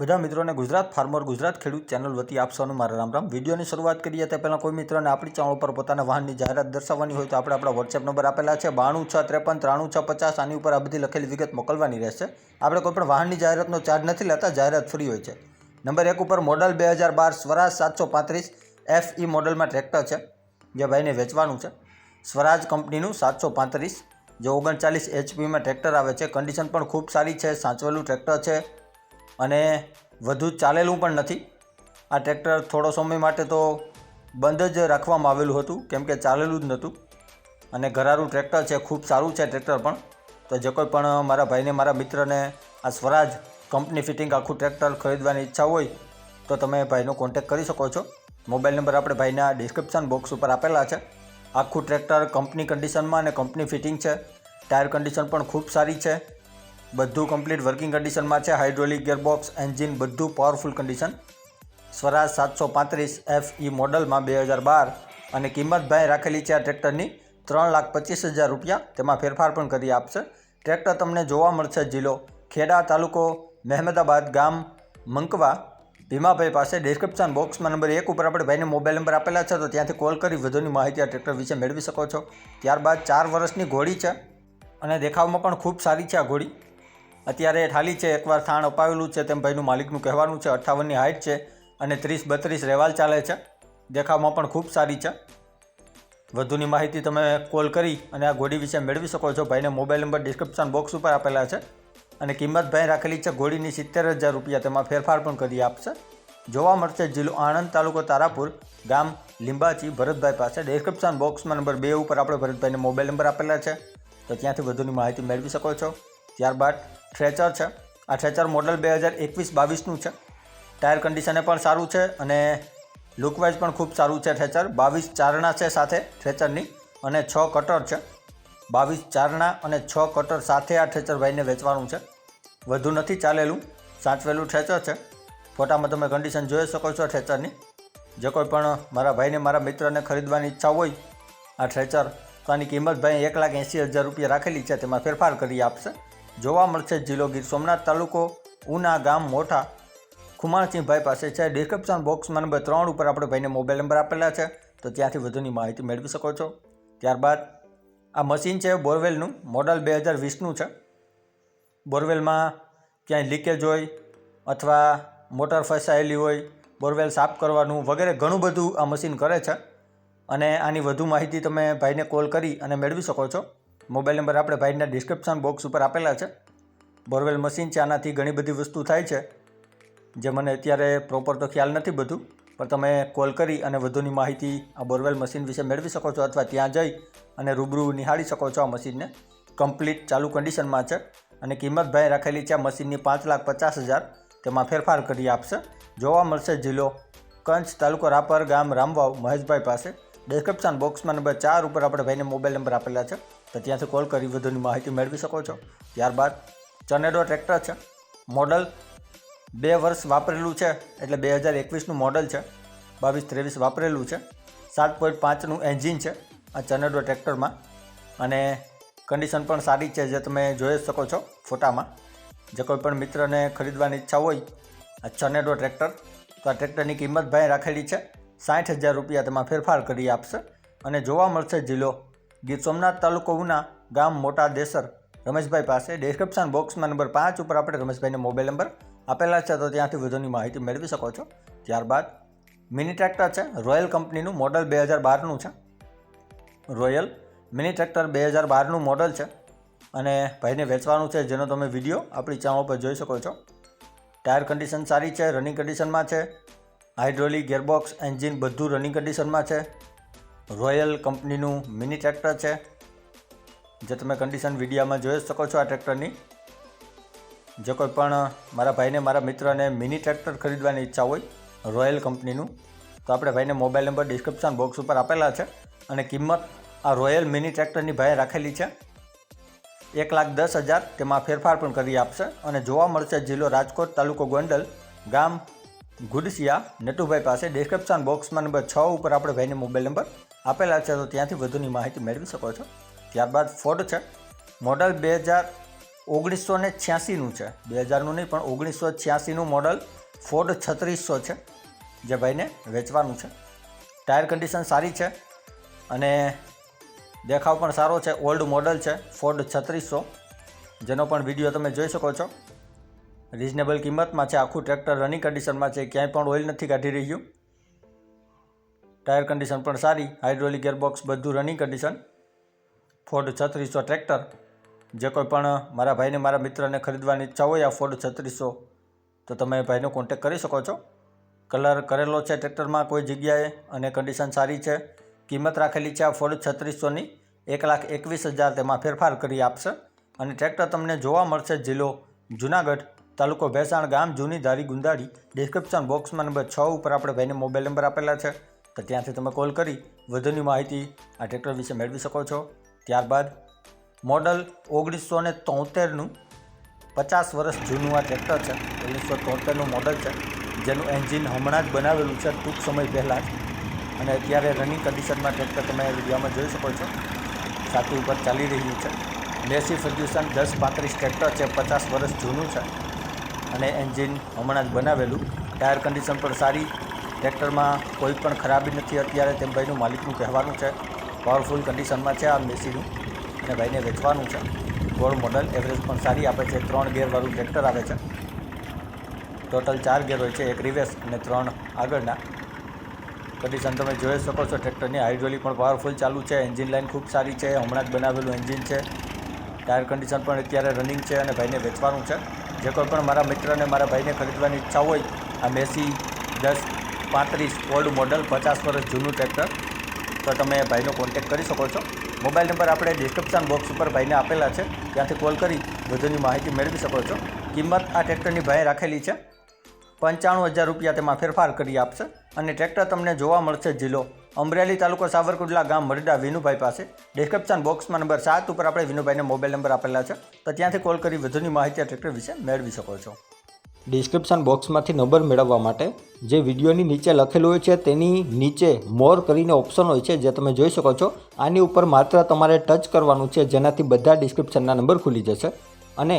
બધા મિત્રોને ગુજરાત ફાર્મર ગુજરાત ખેડૂત ચેનલ વતી આપ સૌનું મારા રામ રામ. વિડીયોની શરૂઆત કરીએ તે પહેલાં કોઈ મિત્રોને આપણી ચેનલ પર પોતાના વાહનની જાહેરાત દર્શાવવાની હોય તો આપણે આપણા વોટ્સએપ નંબર આપેલા છે બાણું છ ત્રેપન ત્રાણું છ પચાસ. આની ઉપર આ બધી લખેલી વિગત મોકલવાની રહેશે. આપણે કોઈ પણ વાહનની જાહેરાતનો ચાર્જ નથી લેતા, જાહેરાત ફ્રી હોય છે. નંબર એક ઉપર મોડલ બે હજાર બાર, સ્વરાજ સાતસો પાંત્રીસ એફ ઈ મોડલમાં ટ્રેક્ટર છે, જે ભાઈને વેચવાનું છે. સ્વરાજ કંપનીનું સાતસો પાંત્રીસ, જે ઓગણચાલીસ એચપીમાં ટ્રેક્ટર આવે છે. કન્ડિશન પણ ખૂબ સારી છે, સાચવેલું ટ્રેક્ટર છે. અને વધુ ચાલેલું પણ નથી. આ ટ્રેક્ટર થોડો સમય માટે તો બંધ જ રાખવામાં આવેલું હતું, કેમ કે ચાલેલું જ નહોતું. અને ઘરારું ટ્રેક્ટર છે, ખૂબ સારું છે ટ્રેક્ટર પણ. તો જે કોઈ પણ મારા ભાઈને, મારા મિત્રને આ સ્વરાજ કંપની ફિટિંગ આખું ટ્રેક્ટર ખરીદવાની ઈચ્છા હોય, તો તમે ભાઈનો કોન્ટેક કરી શકો છો. મોબાઈલ નંબર આપણે ભાઈના ડિસ્ક્રિપ્શન બોક્સ ઉપર આપેલા છે. આખું ટ્રેક્ટર કંપની કન્ડિશનમાં અને કંપની ફિટિંગ છે. ટાયર કન્ડિશન પણ ખૂબ સારી છે. બધું કમ્પ્લીટ વર્કિંગ કન્ડિશનમાં છે. હાઇડ્રોલિક ગિયરબોક્સ એન્જિન બધું પાવરફુલ કન્ડિશન સ્વરાજ સાતસો પાંત્રીસ એફ ઈ મોડલમાં બે હજાર બાર. અને કિંમત ભાઈ રાખેલી છે આ ટ્રેક્ટરની ત્રણ લાખ પચીસ હજાર રૂપિયા. તેમાં ફેરફાર પણ કરી આપશે. ટ્રેક્ટર તમને જોવા મળશે જિલ્લો ખેડા તાલુકો મહેમદાબાદ ગામ મંકવા. ભીમાભાઈ પાસે ડિસ્ક્રિપ્શન બોક્સમાં નંબર એક ઉપર આપણે ભાઈને મોબાઈલ નંબર આપેલા છે, તો ત્યાંથી કોલ કરી વધુની માહિતી આ ટ્રેક્ટર વિશે મેળવી શકો છો. ત્યારબાદ ચાર વર્ષની ઘોડી છે અને દેખાવમાં પણ ખૂબ સારી છે આ ઘોડી. અત્યારે ઠાલી છે, એકવાર થાણ અપાવેલું છે, તેમ ભાઈનું માલિકનું કહેવાનું છે અઠ્ઠાવનની હાઇટ છે અને ત્રીસ બત્રીસ રહેવાલ ચાલે છે. દેખાવમાં પણ ખૂબ સારી છે. વધુની માહિતી તમે કોલ કરી અને આ ઘોડી વિશે મેળવી શકો છો. ભાઈને મોબાઈલ નંબર ડિસ્ક્રિપ્શન બોક્સ ઉપર આપેલા છે. અને કિંમત ભાઈ રાખેલી છે ઘોડીની સિત્તેર હજાર રૂપિયા. તેમાં ફેરફાર પણ કરી આપશે. જોવા મળશે જિલ્લો આણંદ તાલુકો તારાપુર ગામ લીંબાચી ભરતભાઈ પાસે. ડિસ્ક્રિપ્શન બોક્સમાં નંબર બે ઉપર આપણે ભરતભાઈને મોબાઈલ નંબર આપેલા છે. તો ત્યાંથી વધુની માહિતી મેળવી શકો છો. ત્યારબાદ ટ્રેચર છે. આ ટ્રેચર મોડલ બે હજાર એકવીસ બાવીસનું છે. ટાયર કન્ડિશને પણ સારું છે અને લુકવાઇઝ પણ ખૂબ સારું છે ટ્રેચર બાવીસ ચારણા છે સાથે થ્રેચરની અને છ કટર છે. બાવીસ ચારણા અને છ કટર સાથે આ ટ્રેચર ભાઈને વેચવાનું છે. વધુ નથી ચાલેલું. સાચવેલું ટ્રેચર છે. ફોટામાં તમે કન્ડિશન જોઈ શકો છો થ્રેચરની જે કોઈ પણ મારા ભાઈને, મારા મિત્રને ખરીદવાની ઈચ્છા હોય, આ ટ્રેચર તો આની કિંમત ભાઈ એક લાખ એંસી હજાર રૂપિયા રાખેલી છે. તેમાં ફેરફાર કરી આપશે. જોવા મળશે જિલ્લો ગીર સોમનાથ તાલુકો, ઉના ગામ મોઠા ખુમાણસિંહભાઈ પાસે છે. ડિસ્ક્રિપ્શન બોક્સમાં નંબર ત્રણ ઉપર આપણે ભાઈને મોબાઈલ નંબર આપેલા છે. તો ત્યાંથી વધુની માહિતી મેળવી શકો છો. ત્યારબાદ આ મશીન છે બોરવેલનું. મોડલ બે હજાર વીસનું છે. બોરવેલમાં ક્યાંય લીકેજ હોય અથવા મોટર ફસાયેલી હોય, બોરવેલ સાફ કરવાનું વગેરે ઘણું બધું આ મશીન કરે છે. અને આની વધુ માહિતી તમે ભાઈને કોલ કરી અને મેળવી શકો છો. મોબાઈલ નંબર આપણે ભાઈના ડિસ્ક્રિપ્શન બોક્સ ઉપર આપેલા છે. બોરવેલ મશીન છે, આનાથી ઘણી બધી વસ્તુ થાય છે. જે મને અત્યારે પ્રોપર તો ખ્યાલ નથી બધું, પણ તમે કોલ કરી અને વધુની માહિતી આ બોરવેલ મશીન વિશે મેળવી શકો છો અથવા ત્યાં જઈ અને રૂબરૂ નિહાળી શકો છો આ મશીનને કમ્પ્લીટ ચાલુ કન્ડિશનમાં છે અને કિંમત ભાઈ રાખેલી છે આ મશીનની પાંચ લાખ પચાસ હજાર. તેમાં ફેરફાર કરી આપશે. જોવા મળશે જિલ્લો કંચ તાલુકો રાપર ગામ રામવાવ મહેશભાઈ પાસે. ડિસ્ક્રિપ્શન બોક્સમાં નંબર ચાર ઉપર આપણે ભાઈને મોબાઈલ નંબર આપેલા છે. તો ત્યાંથી કોલ કરી વધુની માહિતી મેળવી શકો છો. ત્યારબાદ ચનેડો ટ્રેક્ટર છે. મોડલ બે વર્ષ વાપરેલું છે, એટલે બે હજાર એકવીસનું મોડલ છે. બાવીસ ત્રેવીસ વાપરેલું છે. સાત પોઈન્ટ પાંચનું એન્જિન છે આ ચનેડો ટ્રેક્ટરમાં. અને કન્ડિશન પણ સારી છે, જે તમે જોઈ શકો છો ફોટામાં. જે કોઈ પણ મિત્રને ખરીદવાની ઈચ્છા હોય આ ચનેડો ટ્રેક્ટર, તો આ ટ્રેક્ટરની કિંમત ભાઈ રાખેલી છે. સાઠ હજાર રૂપિયા તેમાં ફેરફાર કરી આપશે. અને જોવા મળશે જિલ્લો ગીર સોમનાથ તાલુકો ગામ મોટા દેસર. રમેશભાઈ પાસે ડિસ્ક્રિપ્શન બોક્સમાં નંબર પાંચ ઉપર આપણે રમેશભાઈને મોબાઈલ નંબર આપેલા છે, તો ત્યાંથી વધુની માહિતી મેળવી શકો છો. ત્યારબાદ મિની ટ્રેક્ટર છે રોયલ કંપનીનું મોડલ બે હજાર બારનું છે. રોયલ મિની ટ્રેક્ટર બે હજાર બારનું મોડલ છે. અને ભાઈને વેચવાનું છે, જેનો તમે વીડિયો આપણી ચેનલ પર જોઈ શકો છો. ટાયર કન્ડિશન સારી છે રનિંગ કન્ડિશનમાં છે. હાઇડ્રોલિક ગેરબોક્સ એન્જિન બધું રનિંગ કન્ડિશનમાં છે. રોયલ કંપનીનું મિની ટ્રેક્ટર છે, જે તમે કન્ડિશન વિડીયામાં જોઈ શકો છો આ ટ્રેક્ટરની. જે કોઈ પણ મારા ભાઈને, મારા મિત્રને મિની ટ્રેક્ટર ખરીદવાની ઈચ્છા હોય રોયલ કંપનીનું, તો આપણે ભાઈને મોબાઈલ નંબર ડિસ્ક્રિપ્શન બોક્સ ઉપર આપેલા છે અને કિંમત આ રોયલ મિની ટ્રેક્ટરની ભાઈએ રાખેલી છે. એક લાખ દસ હજાર, તેમાં ફેરફાર પણ કરી આપશે અને જોવા મળશે જિલ્લો રાજકોટ તાલુકો ગોંડલ, ગામ ગુડસિયા નટુભાઈ પાસે ડિસ્ક્રિપ્શન બોક્સમાં નંબર છ ઉપર આપણે ભાઈને મોબાઈલ નંબર આપેલા છે, તો ત્યાંથી વધુની માહિતી મેળવી શકો છો. ત્યારબાદ ફોર્ડ છે. મોડલ બે હજાર ઓગણીસો ને છ્યાસીનું છે. બે હજારનું નહીં, પણ ઓગણીસો છ્યાસીનું મોડલ ફોર્ડ છત્રીસો છે, જે ભાઈને વેચવાનું છે. ટાયર કન્ડિશન સારી છે અને દેખાવ પણ સારો છે. ઓલ્ડ મોડલ છે ફોર્ડ છત્રીસો જેનો પણ વીડિયો તમે જોઈ શકો છો. રિઝનેબલ કિંમતમાં છે, આખું ટ્રેક્ટર રનિંગ કન્ડિશનમાં છે, ક્યાંય પણ ઓઇલ નથી કાઢી રહ્યું. ટાયર કન્ડિશન પણ સારી હાઇડ્રોલિક ગેરબોક્સ બધું રનિંગ કન્ડિશન ફોર્ડ છત્રીસો ટ્રેક્ટર જે કોઈ પણ મારા ભાઈને, મારા મિત્રને ખરીદવાની ઈચ્છા હોય, આ ફોર્ડ છત્રીસો, તો તમે ભાઈનો કોન્ટેક કરી શકો છો. કલર કરેલો છે ટ્રેક્ટરમાં કોઈ જગ્યાએ, અને કન્ડિશન સારી છે. કિંમત રાખેલી છે આ ફોર્ડ છત્રીસોની. એક લાખ એકવીસ હજાર તેમાં ફેરફાર કરી આપશે. અને ટ્રેક્ટર તમને જોવા મળશે જિલ્લો જુનાગઢ. તાલુકો ભેસાણ ગામ જૂની ધારી ગુંદાડી ડિસ્ક્રિપ્શન બોક્સમાં નંબર છ ઉપર આપણે ભાઈને મોબાઈલ નંબર આપેલા છે. તો ત્યાંથી તમે કોલ કરી વધુની માહિતી આ ટ્રેક્ટર વિશે મેળવી શકો છો. ત્યારબાદ મોડલ ઓગણીસો ને તોતેરનું પચાસ વર્ષ જૂનું આ ટ્રેક્ટર છે. ઓગણીસો તોતેરનું મોડલ છે. જેનું એન્જિન હમણાં જ બનાવેલું છે ટૂંક સમય પહેલાં જ. અને અત્યારે રનિંગ કન્ડિશનમાં ટ્રેક્ટર તમે વિડીયોમાં જોઈ શકો છો. સાથી ઉપર ચાલી રહ્યું છે. મેસી ફર્ગ્યુસન દસ પાંત્રીસ ટ્રેક્ટર છે. પચાસ વર્ષ જૂનું છે. અને એન્જિન હમણાં જ બનાવેલું. ટાયર કન્ડિશન પણ સારી. ટ્રેક્ટરમાં કોઈ પણ ખરાબી નથી અત્યારે. તેમ ભાઈનું માલિકનું કહેવાનું છે. પાવરફુલ કન્ડિશનમાં છે આ મેસીનું અને ભાઈને વેચવાનું છે. ગોળ મોડલ એવરેજ પણ સારી આપે છે. ત્રણ ગેરવાળું ટ્રેક્ટર આવે છે. ટોટલ ચાર ગેર હોય છે. એક રિવેસ અને ત્રણ આગળના. કન્ડિશન તમે જોઈ શકો છો. ટ્રેક્ટરની હાઇડ્રોલિક પણ પાવરફુલ ચાલુ છે. એન્જિન લાઇન ખૂબ સારી છે. હમણાં જ બનાવેલું એન્જિન છે. ટાયર કન્ડિશન પણ અત્યારે રનિંગ છે અને ભાઈને વેચવાનું છે. જે કોઈ પણ મારા મિત્રને, મારા ભાઈને ખરીદવાની ઈચ્છા હોય, આ મેસી દસ પાંત્રીસ ઓલ્ડ મોડલ પચાસ વર્ષ જૂનું ટ્રેક્ટર, તો તમે ભાઈનો કોન્ટેક કરી શકો છો. મોબાઈલ નંબર આપણે ડિસ્ક્રિપ્શન બોક્સ ઉપર ભાઈને આપેલા છે. ત્યાંથી કોલ કરી વધુની માહિતી મેળવી શકો છો. કિંમત આ ટ્રેક્ટરની ભાઈ રાખેલી છે. પંચાણું હજાર રૂપિયા તેમાં ફેરફાર કરી આપશે. અને ટ્રેક્ટર તમને જોવા મળશે જિલ્લો. અમરેલી તાલુકો સાવરકુંડલા ગામ મરડા વિનુભાઈ પાસે. ડિસ્ક્રિપ્શન બોક્સમાં નંબર સાત ઉપર આપણે વિનુભાઈને મોબાઈલ નંબર આપેલા છે. તો ત્યાંથી કોલ કરી વધુની માહિતી ટ્રેક્ટર વિશે મેળવી શકો છો. ડિસ્ક્રિપ્શન બોક્સમાંથી નંબર મેળવવા માટે જે વિડીયોની નીચે લખેલું હોય છે તેની નીચે મોર કરીને ઓપ્શન હોય છે જે તમે જોઈ શકો છો. આની ઉપર માત્ર તમારે ટચ કરવાનું છે જેનાથી બધા ડિસ્ક્રિપ્શનના નંબર ખુલી જશે. અને